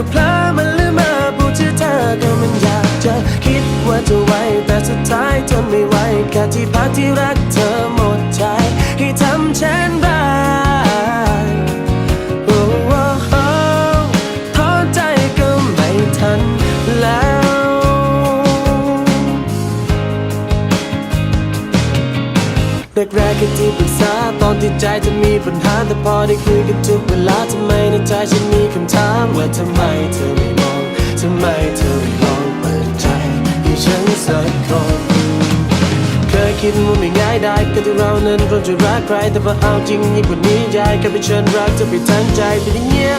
ก็เพลอมันลืมมาพูดชื่อเธอก็มันอยากจะคิดว่าจะไหวแต่สุดท้ายทนไม่ไหวแค่ที่พักที่รักเธอหมดใจให้ทำเช่นไรโอ้โหท้อใจก็ไม่ทันแล้วแรกๆแค่ที่ปรึกษาตอนที่ใจจะมีปัญหาแต่พอได้คุยกันทุกเวลาทำไมในใจฉันมี ทำไมเธอไม่มองทำไมเธอไม่ลองเปิดใจให้ฉันสักคนเคยคิดว่าไม่ง่ายได้ก็ที่เรานั้นเราจะรักใครแต่พอเอาจริงยิ่งกว่านี้ยายแค่ไปเชิญรักเธอไปทั้งใจไปที่เงี้ย